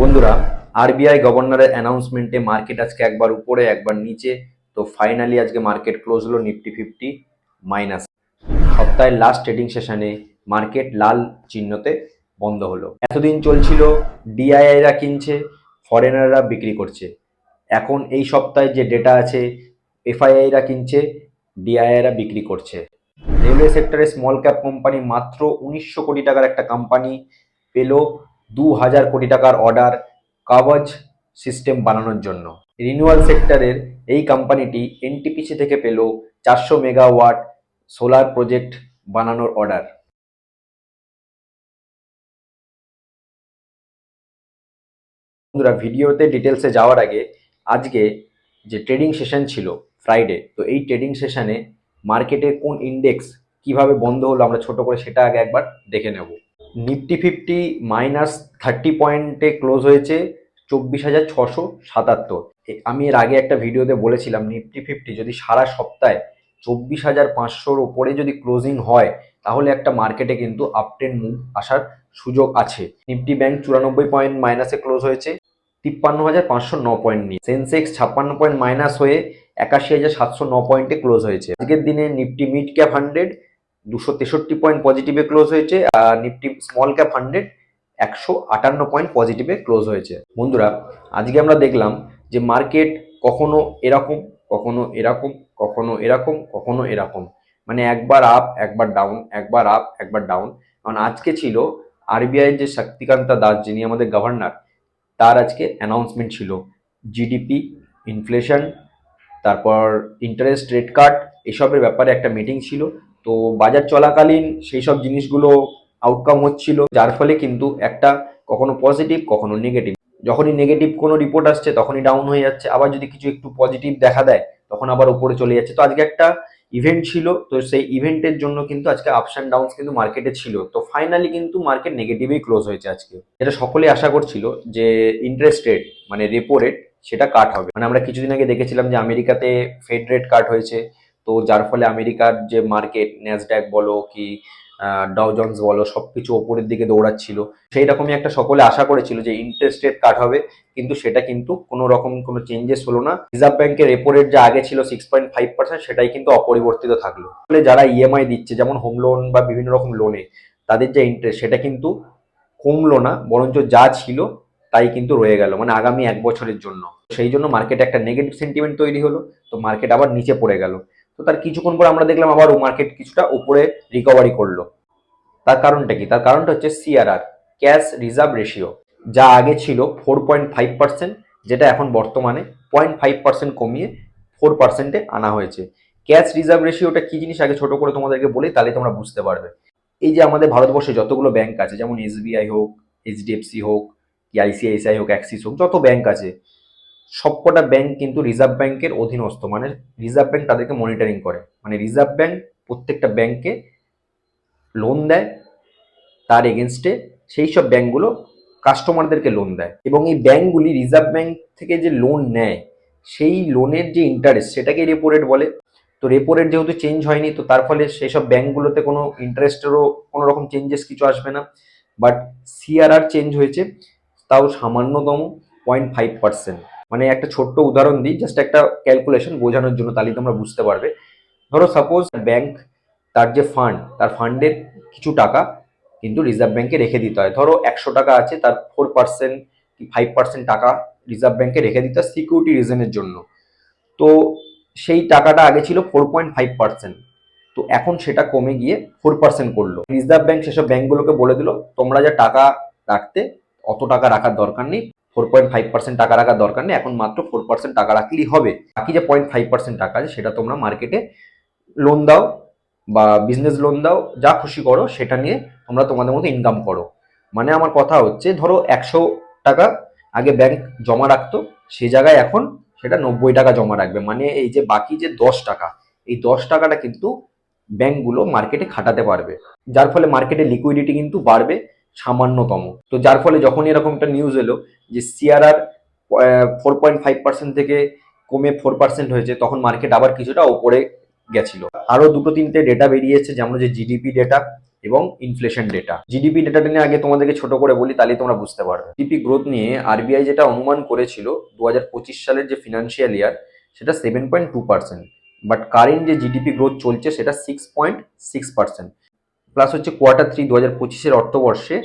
বন্ধুরা আরবিআই গভর্নরের অ্যানাউন্সমেন্টে মার্কেট আজকে একবার উপরে, একবার নিচে। তো ফাইনালি আজকে মার্কেট ক্লোজ হলো নিফটি ফিফটি মাইনাস সপ্তাহের লাস্ট ট্রেডিং সেশনে মার্কেট লাল চিহ্নতে বন্ধ হলো। এতদিন চলছিল ডিআইআইরা কিনছে ফরেনাররা বিক্রি করছে। এখন এই সপ্তাহে যে ডেটা আছে এফআইআইরা কিনছে ডিআইআইরা বিক্রি করছে। রেলওয়ে সেক্টরে স্মল ক্যাপ কোম্পানি মাত্র উনিশশো কোটি টাকার একটা কোম্পানি পেল। দু হাজার কোটি টাকার অর্ডার কাওয়াজ সিস্টেম বানানোর জন্য। রিনিউয়াল সেক্টরের এই কোম্পানিটি এনটিপিসি থেকে পেল চারশো মেগাওয়াট সোলার প্রজেক্ট বানানোর অর্ডার বন্ধুরা, ভিডিওতে ডিটেলসে যাওয়ার আগে আজকে যে ট্রেডিং সেশন ছিল ফ্রাইডে তো এই ট্রেডিং সেশনে মার্কেটের কোন ইন্ডেক্স কীভাবে বন্ধ হলো আমরা ছোট করে সেটা আগে একবার দেখে নেব। নিফটি ফিফটি মাইনাস থার্টি পয়েন্টে ক্লোজ হয়েছে চব্বিশ হাজার ছশো সাতাত্তর। আমি এর আগে একটা ভিডিওতে বলেছিলাম নিফটি ফিফটি যদি সারা সপ্তাহে চব্বিশ হাজার পাঁচশোর ওপরে যদি ক্লোজিং হয়, তাহলে একটা মার্কেটে কিন্তু আপটেন মুভ আসার সুযোগ আছে। নিফটি ব্যাংক চুরানব্বই পয়েন্ট মাইনাসে ক্লোজ হয়েছে, তিপ্পান্ন হাজার পাঁচশো ন পয়েন্ট নিয়ে। সেন্সেক্স ছাপ্পান্ন পয়েন্ট মাইনাস হয়ে একাশি হাজার সাতশো ন পয়েন্টে ক্লোজ হয়েছে। আজকের দিনে নিফটি মিড ক্যাপ হান্ড্রেড দুশো তেষট্টি পয়েন্ট পজিটিভে ক্লোজ হয়েছে আর নিফটি স্মল ক্যাপ হান্ড্রেড একশো আটান্ন পয়েন্ট পজিটিভে ক্লোজ হয়েছে। বন্ধুরা, আজকে আমরা দেখলাম যে মার্কেট কখনো এরকম কখনো এরকম কখনো এরকম কখনো এরকম। মানে একবার আপ একবার ডাউন একবার আপ একবার ডাউন কারণ আজকে ছিল আরবিআই যে শক্তিকান্তা দাস, যিনি আমাদের গভর্নর তার আজকে অ্যানাউন্সমেন্ট ছিল। জিডিপি ইনফ্লেশন তারপর ইন্টারেস্ট রেট কাট এসবের ব্যাপারে একটা মিটিং ছিল। তো বাজার চলাকালীন সেই সব জিনিসগুলো আউটকাম হচ্ছিল, যার ফলে কিন্তু একটা কখনো পজিটিভ কখনো নেগেটিভ যখনই নেগেটিভ কোনো রিপোর্ট আসছে, তখনই ডাউন হয়ে যাচ্ছে। আবার যদি কিছু একটু পজিটিভ দেখা দেয়, তখন আবার উপরে চলে যাচ্ছে। তো আজকে একটা ইভেন্ট ছিল, তো সেই ইভেন্টের জন্য কিন্তু আজকে আপস অ্যান্ড ডাউনস কিন্তু মার্কেটে ছিল। তো ফাইনালি কিন্তু মার্কেট নেগেটিভেই ক্লোজ হয়েছে আজকে। এটা সকলে আশা করছিল যে ইন্টারেস্ট রেট মানে রেপো রেট সেটা কাট হবে। মানে আমরা কিছুদিন আগে দেখেছিলাম যে আমেরিকাতে ফেড রেট কাট হয়েছে। তো যার ফলে আমেরিকার যে মার্কেট ন্যাসড্যাক বলো কি ডাউজন্স বলো সব কিছু ওপরের দিকে দৌড়াচ্ছিল। সেই রকমই একটা সকলে আশা করেছিল যে ইন্টারেস্ট রেট কাট হবে, কিন্তু সেটা কিন্তু কোনো রকম কোনো চেঞ্জেস হলো না। রিজার্ভ ব্যাংকের রেপো রেট যা আগে ছিল সিক্স পয়েন্ট ফাইভ পার্সেন্ট সেটাই কিন্তু অপরিবর্তিত থাকল। ফলে যারা ইএমআই দিচ্ছে, যেমন হোম লোন বা বিভিন্ন রকম লোনে তাদের যে ইন্টারেস্ট সেটা কিন্তু কমলো না, বরঞ্চ যা ছিল তাই কিন্তু রয়ে গেল মানে আগামী এক বছরের জন্য। সেই জন্য মার্কেটে একটা নেগেটিভ সেন্টিমেন্ট তৈরি হলো, তো মার্কেট আবার নিচে পড়ে গেল। তো তার কিছুক্ষণ পর আমরা দেখলাম আবার মার্কেট কিছুটা উপরে রিকভারি করল। তার কারণটা কি? তার কারণটা হচ্ছে সিআরআর ক্যাশ রিজার্ভ রেশিও যা আগে ছিল ফোর পয়েন্ট ফাইভ পার্সেন্ট যেটা এখন বর্তমানে পয়েন্ট ফাইভ পার্সেন্ট কমিয়ে ফোর পার্সেন্টে আনা হয়েছে। ক্যাশ রিজার্ভ রেশিওটা কি জিনিস আগে ছোট করে তোমাদেরকে বলি, তাহলে তোমরা বুঝতে পারবে। এই যে আমাদের ভারতবর্ষে যতগুলো ব্যাংক আছে, যেমন এসবিআই হোক এইচডিএফসি হোক, কি আইসিআইসিআই হোক অ্যাক্সিস হোক, যত ব্যাংক আছে সবকটা ব্যাংক কিন্তু রিজার্ভ ব্যাংকের অধীনস্থ। মানে রিজার্ভ ব্যাংক তাদেরকে মনিটরিং করে। মানে রিজার্ভ ব্যাংক প্রত্যেকটা ব্যাংকে লোন দেয়, তার এগেনস্টে সেই সব ব্যাংকগুলো কাস্টমারদেরকে লোন দেয়। এবং এই ব্যাংকগুলি রিজার্ভ ব্যাংক থেকে যে লোন নেয়, সেই লোনের যে ইন্টারেস্ট সেটাকে রেপো রেট বলে। তো রেপো রেট যেহেতু চেঞ্জ হয়নি, তো তার ফলে সেই সব ব্যাংকগুলোতে কোনো ইন্টারেস্টেরও কোনো রকম চেঞ্জেস কিছু আসবে না। বাট সিআরআর চেঞ্জ হয়েছে, তাও সামান্যতম পয়েন্ট ফাইভ পার্সেন্ট মানে একটা ছোট্ট উদাহরণ দিই জাস্ট একটা ক্যালকুলেশন বোঝানোর জন্য তাহলে তোমরা বুঝতে পারবে। ধরো সাপোজ ব্যাংক তার যে ফান্ড তার ফান্ডের কিছু টাকা কিন্তু রিজার্ভ ব্যাংকে রেখে দিতে হয়। ধরো একশো টাকা আছে, তার ফোর পার্সেন্ট কি ফাইভ পার্সেন্ট টাকা রিজার্ভ ব্যাংকে রেখে দিতে হয় সিকিউরিটি রিজনের জন্য। তো সেই টাকাটা আগে ছিল ফোর পয়েন্ট ফাইভ পার্সেন্ট তো এখন সেটা কমে গিয়ে ফোর পার্সেন্ট করল। রিজার্ভ ব্যাংক সেসব ব্যাংকগুলোকে বলে দিল, তোমরা যা টাকা রাখতে, অত টাকা রাখার দরকার নেই। ফোর পয়েন্ট ফাইভ পার্সেন্ট টাকা রাখার দরকার নেই। এখন মাত্র ফোর পার্সেন্ট টাকা রাখলেই হবে। বাকি যে পয়েন্ট ফাইভ পার্সেন্ট টাকা আছে, সেটা তোমরা মার্কেটে লোন দাও বা বিজনেস লোন দাও, যা খুশি করো, সেটা নিয়ে তোমরা তোমাদের মতো ইনকাম করো। মানে আমার কথা হচ্ছে, ধরো একশো টাকা আগে ব্যাংক জমা রাখতো, সে জায়গায় এখন সেটা নব্বই টাকা জমা রাখবে। মানে এই যে বাকি যে দশ টাকা, এই দশ টাকাটা কিন্তু ব্যাংকগুলো মার্কেটে খাটাতে পারবে। যার ফলে মার্কেটে লিকুইডিটি কিন্তু বাড়বে। সামান্যতম। তো যার ফলে যখন এরকম একটা নিউজ এলো যে CRR four point five percent থেকে কমে ফোর পার্সেন্ট হয়েছে, তখন মার্কেট আবার কিছুটা ওপরে গেছিল। আরও দুটো তিনটে ডেটা বেরিয়েছে, যেমন যে জিডিপি ডেটা এবং ইনফ্লেশন ডেটা জিডিপি ডেটাটা নিয়ে আগে তোমাদেরকে ছোট করে বলি তাহলে তোমরা বুঝতে পারবে। জিডিপি গ্রোথ নিয়ে আরবিআই যেটা অনুমান করেছিল দু হাজার পঁচিশ সালের যে ফিনান্সিয়াল ইয়ার সেটা seven point two percent but current যে জিডিপি গ্রোথ চলছে, সেটা six point six percent plus হচ্ছে কোয়ার্টার থ্রি দু হাজার পঁচিশের অর্থবর্ষে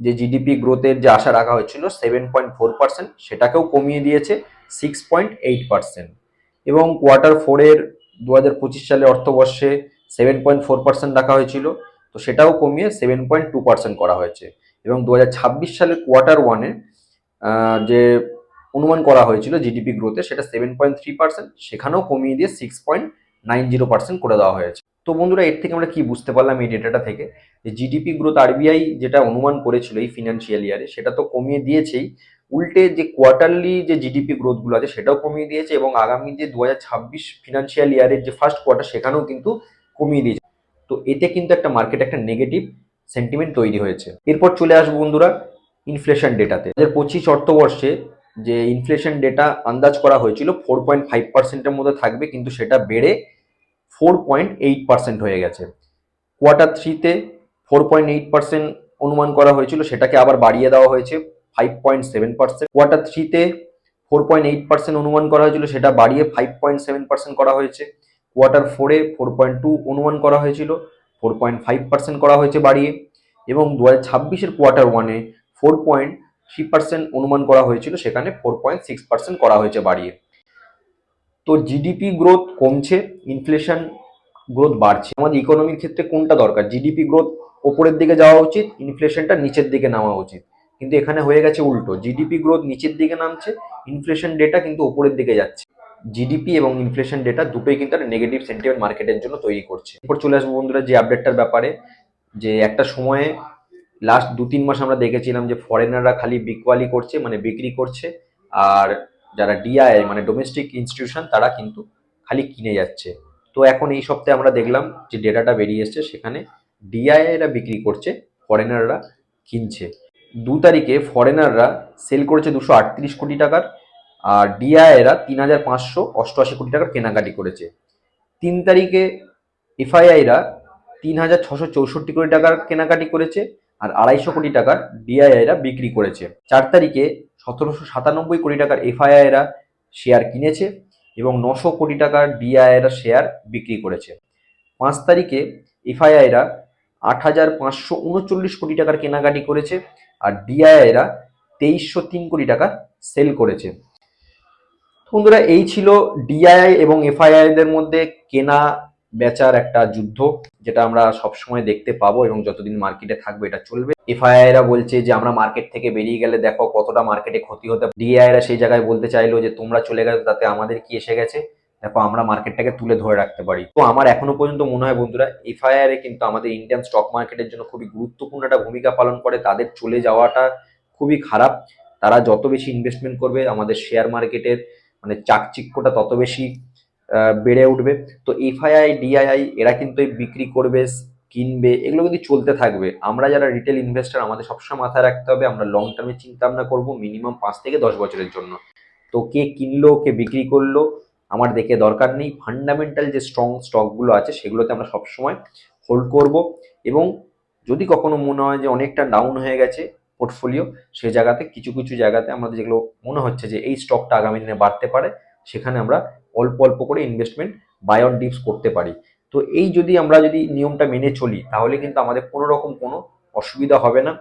যে জিডিপি গ্রোথের যে আশা রাখা হয়েছিল সেভেন পয়েন্ট ফোর পার্সেন্ট সেটাকেও কমিয়ে দিয়েছে সিক্স পয়েন্ট এইট পার্সেন্ট এবং কোয়ার্টার ফোরের দু হাজার পঁচিশ সালে অর্থবর্ষে সেভেন পয়েন্ট ফোর পার্সেন্ট রাখা হয়েছিল, তো সেটাও কমিয়ে সেভেন পয়েন্ট টু পার্সেন্ট করা হয়েছে। এবং দু হাজার ছাব্বিশ সালের কোয়ার্টার ওয়ানে যে অনুমান করা হয়েছিল জিডিপি গ্রোথে সেটা সেভেন পয়েন্ট থ্রি পার্সেন্ট সেখানেও কমিয়ে দিয়ে six point nine zero percent করে দেওয়া হয়েছে। তো বন্ধুরা, এর থেকে আমরা কি বুঝতে পারলাম এই ডেটাটা থেকে? যে জিডিপি গ্রোথ আরবিআই যেটা অনুমান করেছিল এই ফিনান্সিয়াল ইয়ারে সেটা তো কমিয়ে দিয়েছেই। উল্টে যে কোয়ার্টারলি যে জিডিপি গ্রোথগুলো আছে, সেটাও কমিয়ে দিয়েছে এবং আগামী যে দু হাজার ছাব্বিশ ফিনান্সিয়াল ইয়ারের যে ফার্স্ট কোয়ার্টার সেখানেও কিন্তু কমিয়ে দিয়েছে। তো এতে কিন্তু একটা মার্কেট একটা নেগেটিভ সেন্টিমেন্ট তৈরি হয়েছে। এরপর চলে আসব বন্ধুরা ইনফ্লেশন ডেটাতে দু পঁচিশ অর্থবর্ষে যে ইনফ্লেশন ডেটা আন্দাজ করা হয়েছিল ফোর পয়েন্ট ফাইভ পার্সেন্টের মধ্যে থাকবে, কিন্তু সেটা বেড়ে ফোর পয়েন্ট এইট পার্সেন্ট হয়ে গেছে। কোয়ার্টার থ্রিতে ফোর পয়েন্ট এইট পার্সেন্ট অনুমান করা হয়েছিল, সেটাকে আবার বাড়িয়ে দেওয়া হয়েছে five point seven percent quarter থ্রিতে ফোর পয়েন্ট এইট পার্সেন্ট অনুমান করা হয়েছিল, সেটা বাড়িয়ে ফাইভ পয়েন্ট সেভেন পার্সেন্ট করা হয়েছে। কোয়ার্টার ফোরে ফোর পয়েন্ট টু অনুমান করা হয়েছিল ফোর পয়েন্ট ফাইভ পার্সেন্ট করা হয়েছে বাড়িয়ে। এবং দু হাজার ছাব্বিশের কোয়ার্টার ওয়ানে ফোর পয়েন্ট থ্রি পার্সেন্ট অনুমান করা হয়েছিল, সেখানে ফোর পয়েন্ট সিক্স পার্সেন্ট করা হয়েছে বাড়িয়ে। তো জিডিপি গ্রোথ কমছে ইনফ্লেশন গ্রোথ বাড়ছে। আমাদের ইকোনমির ক্ষেত্রে কোনটা দরকার? জিডিপি গ্রোথ ওপরের দিকে যাওয়া উচিত ইনফ্লেশনটা নিচের দিকে নামা উচিত। কিন্তু এখানে হয়ে গেছে উল্টো। জিডিপি গ্রোথ নিচের দিকে নামছে ইনফ্লেশন ডেটা কিন্তু ওপরের দিকে যাচ্ছে। জিডিপি এবং ইনফ্লেশন ডেটা দুটোই কিন্তু একটা নেগেটিভ সেন্টিমেন্ট মার্কেটের জন্য তৈরি করছে। এরপর চলে আসব বন্ধুরা যে আপডেটটার ব্যাপারে, যে একটা সময়ে লাস্ট দু তিন মাস আমরা দেখেছিলাম যে ফরেনাররা খালি বিকওয়ালি করছে মানে বিক্রি করছে, আর যারা ডিআই মানে ডোমেস্টিক ইনস্টিটিউশন তারা কিন্তু খালি কিনে যাচ্ছে। তো এখন এই সপ্তাহে আমরা দেখলাম যে ডেটাটা বেরিয়ে এসছে, সেখানে ডিআইআইরা বিক্রি করছে ফরেনাররা কিনছে। দু তারিখে ফরেনাররা সেল করেছে দুশো আটত্রিশ কোটি টাকার, আর ডিআইআইরা তিন হাজার পাঁচশো অষ্টআশি কোটি টাকার কেনাকাটি করেছে। তিন তারিখে এফআইআইরা তিন হাজার ছশো চৌষট্টি কোটি টাকার কেনাকাটি করেছে, আর আড়াইশো কোটি টাকার ডিআইআইরা বিক্রি করেছে। চার তারিখে সতেরোশো সাতানব্বই কোটি টাকার এফআইআইরা শেয়ার কিনেছে এবং নশো কোটি টাকার ডিআইআইরা শেয়ার বিক্রি করেছে। পাঁচ তারিখে এফআইআইরা আট হাজার পাঁচশো উনচল্লিশ কোটি টাকার কেনাকাটি করেছে আর ডিআইআইরা তেইশশো তিন কোটি টাকা সেল করেছে। বন্ধুরা, এই ছিল ডিআইআই এবং এফআইআইদের মধ্যে কেনা বেচার একটা যুদ্ধ যেটা আমরা সবসময় দেখতে পাবো এবং যতদিন মার্কেটে থাকবে এটা চলবে। এফআইআইরা বলছে যে, আমরা মার্কেট থেকে বেরিয়ে গেলে দেখো কতটা মার্কেটে ক্ষতি হতে ডিআইআইরা সেই জায়গায় বলতে চাইলো যে, তোমরা চলে গেলে তাতে আমাদের কি এসে গেছে? দেখো, আমরা মার্কেটটাকে তুলে ধরে রাখতে পারি। তো আমার এখনও পর্যন্ত মনে হয় বন্ধুরা, এফআইআর কিন্তু আমাদের ইন্ডিয়ান স্টক মার্কেটের জন্য খুবই গুরুত্বপূর্ণ একটা ভূমিকা পালন করে। তাদের চলে যাওয়াটা খুবই খারাপ। তারা যত বেশি ইনভেস্টমেন্ট করবে, আমাদের শেয়ার মার্কেটের মানে চাকচিক্যটা তত বেশি বেড়ে উঠবে। তো এফআইআই ডিআইআই এরা কিন্তু এই বিক্রি করবে, কিনবে, এগুলো কিন্তু চলতে থাকবে। আমরা যারা রিটেল ইনভেস্টার আমাদের সবসময় মাথায় রাখতে হবে, আমরা লং টার্মে চিন্তা ভাবনা করব মিনিমাম পাঁচ থেকে দশ বছরের জন্য। তো কে কিনলো, কে বিক্রি করল, আমার দেখে দরকার নেই। ফান্ডামেন্টাল যে স্ট্রং স্টকগুলো আছে, সেগুলোতে আমরা সবসময় হোল্ড করব। এবং যদি কখনো মনে হয় যে অনেকটা ডাউন হয়ে গেছে পোর্টফোলিও সেই জায়গাতে, কিছু কিছু জায়গাতে আমাদের যেগুলো মনে হচ্ছে যে এই স্টকটা আগামী দিনে বাড়তে পারে, সেখানে আমরা অল্প অল্প করে ইনভেস্টমেন্ট বাই অন ডিপস করতে পারি। তো এই যদি আমরা যদি নিয়মটা মেনে চলি, তাহলে কিন্তু আমাদের কোনো রকম কোনো অসুবিধা হবে না।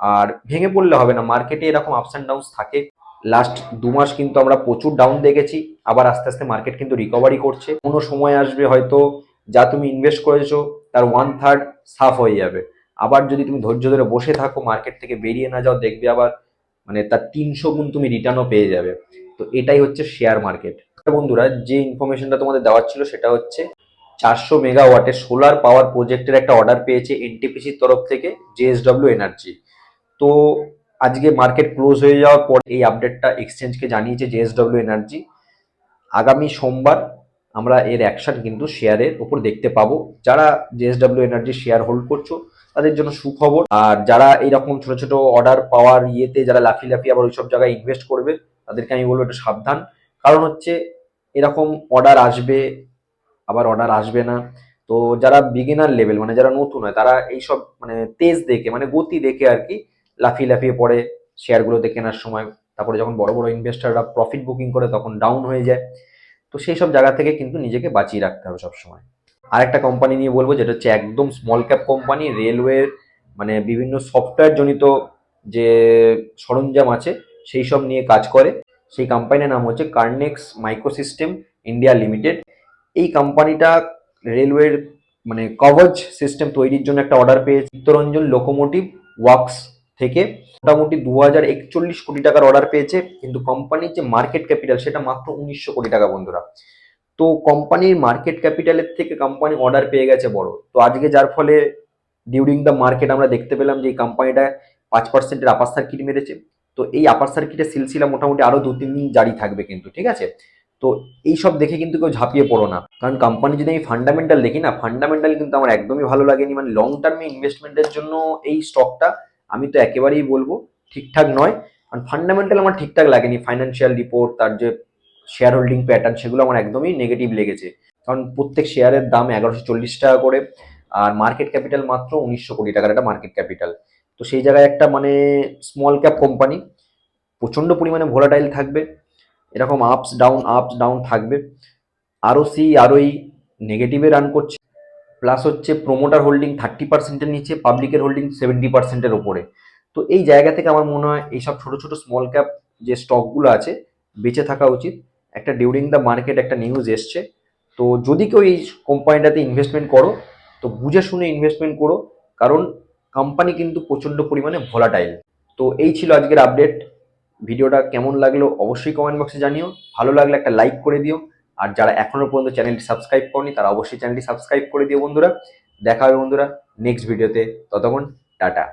আর ভেঙে পড়লে হবে না মার্কেটে এরকম আপস অ্যান্ড ডাউনস থাকে। লাস্ট দু মাস কিন্তু আমরা প্রচুর ডাউন দেখেছি, আবার আস্তে আস্তে মার্কেট কিন্তু রিকভারি করছে। কোনো সময় আসবে হয়তো যা তুমি ইনভেস্ট করেছ, তার ওয়ান থার্ড সাফ হয়ে যাবে। আবার যদি তুমি ধৈর্য ধরে বসে থাকো মার্কেট থেকে বেরিয়ে না যাও, দেখবে আবার মানে তার তিনশো গুণ তুমি রিটার্নও পেয়ে যাবে। তো এটাই হচ্ছে শেয়ার মার্কেট বন্ধুরা, যে ইনফরমেশনটা তোমাদের দেওয়ার ছিল সেটা হচ্ছে চারশো মেগাওয়াটের সোলার পাওয়ার প্রজেক্টের একটা অর্ডার পেয়েছে এনটিপিসির তরফ থেকে জেএসডব্লিউ এনার্জি তো আজকে মার্কেট ক্লোজ হয়ে যাওয়ার পর এই আপডেটটা এক্সচেঞ্জকে জানিয়েছে জেএসডব্লিউ এনার্জি আগামী সোমবার আমরা এর অ্যাকশন কিন্তু শেয়ারের ওপর দেখতে পাবো। যারা জেএসডব্লিউ এনার্জি শেয়ার হোল্ড করছ, তাদের জন্য সুখবর। আর যারা এইরকম ছোট ছোট অর্ডার পাওয়ার ইয়েতে যারা লাফি লাফি আবার ওইসব জায়গায় ইনভেস্ট করবে, তাদেরকে আমি বলব একটু সাবধান। কারণ হচ্ছে এরকম অর্ডার আসবে, আবার অর্ডার আসবে না। তো যারা বিগিনার লেভেল মানে যারা নতুন হয়, তারা এইসব মানে তেজ দেখে মানে গতি দেখে আর কি লাফিয়ে লাফিয়ে পড়ে শেয়ারগুলোতে কেনার সময়। তারপরে যখন বড় বড় ইনভেস্টাররা প্রফিট বুকিং করে, তখন ডাউন হয়ে যায়। তো সেই সব জায়গা থেকে কিন্তু নিজেকে বাঁচিয়ে রাখতে হবে সবসময়। আরেকটা কোম্পানি নিয়ে বলব, যেটা হচ্ছে একদম স্মল ক্যাপ কোম্পানি রেলওয়ের মানে বিভিন্ন সফটওয়্যার জনিত যে সরঞ্জাম আছে, সেই সব নিয়ে কাজ করে। সেই কোম্পানির নাম হচ্ছে কার্নেক্স মাইক্রোসিস্টেম ইন্ডিয়া লিমিটেড এই কোম্পানিটা রেলওয়ের মানে কভাজ সিস্টেম তৈরির জন্য একটা অর্ডার পেয়েছে। চিত্তরঞ্জন লোকোমোটিভ ওয়ার্কস থেকে মোটামুটি দু হাজার একচল্লিশ কোটি টাকার অর্ডার পেয়েছে। কিন্তু কোম্পানির যে মার্কেট ক্যাপিটাল সেটা মাত্র উনিশশো কোটি টাকা বন্ধুরা। তো কোম্পানির মার্কেট ক্যাপিটালের থেকে কোম্পানি অর্ডার পেয়ে গেছে বড়। তো আজকে যার ফলে ডিউরিং দ্য মার্কেট আমরা দেখতে পেলাম যে এই কোম্পানিটা পাঁচ পার্সেন্টের আপার সার্কিট মেরেছে। তো এই আপার সার্কিটের সিলসিলা মোটামুটি আরও দু, তিন দিন জারি থাকবে কিন্তু, ঠিক আছে? তো এই সব দেখে কিন্তু কেউ ঝাঁপিয়ে পড়ো না। কারণ কোম্পানি যদি আমি ফান্ডামেন্টাল দেখি না ফান্ডামেন্টাল কিন্তু আমার একদমই ভালো লাগেনি। মানে লং টার্মে ইনভেস্টমেন্টের জন্য এই স্টকটা আমি তো একেবারেই বলব ঠিকঠাক নয়। কারণ ফান্ডামেন্টাল আমার ঠিকঠাক লাগেনি। ফাইন্যান্সিয়াল রিপোর্ট তার যে শেয়ার হোল্ডিং প্যাটার্ন সেগুলো আমার একদমই নেগেটিভ লেগেছে। কারণ প্রত্যেক শেয়ারের দাম এগারোশো চল্লিশ টাকা করে, আর মার্কেট ক্যাপিটাল মাত্র উনিশশো কোটি টাকার একটা মার্কেট ক্যাপিটাল তো সেই জায়গায় একটা মানে স্মল ক্যাপ কোম্পানি প্রচণ্ড পরিমাণে ভোলাটাইল থাকবে, এরকম আপস ডাউন আপস ডাউন থাকবে। আরও সি আরওই নেগেটিভে রান করছে প্লাস হচ্ছে প্রোমোটার হোল্ডিং থার্টি পার্সেন্টের নিচে পাবলিকের হোল্ডিং সেভেন্টি পার্সেন্টের ওপরে তো এই জায়গা থেকে আমার মনে হয় এইসব ছোট ছোট স্মল ক্যাপ যে স্টকগুলো আছে, বেঁচে থাকা উচিত। একটা ডিউরিং দ্য মার্কেট একটা নিউজ এসছে। তো যদি কেউ এই কোম্পানিটাতে ইনভেস্টমেন্ট করো, তো বুঝে শুনে ইনভেস্টমেন্ট করো। কারণ কোম্পানি কিন্তু প্রচণ্ড পরিমাণে ভোলাটাইল তো এই ছিল আজকের আপডেট ভিডিওটা কেমন লাগল অবশ্যই কমেন্ট বক্সে জানিও। ভালো লাগলে একটা লাইক করে দিও। আর যারা এখনও পর্যন্ত চ্যানেলটি সাবস্ক্রাইব করনি, তারা অবশ্যই চ্যানেলটি সাবস্ক্রাইব করে দিও বন্ধুরা। দেখা হবে বন্ধুরা নেক্সট ভিডিওতে ততক্ষণ, টাটা।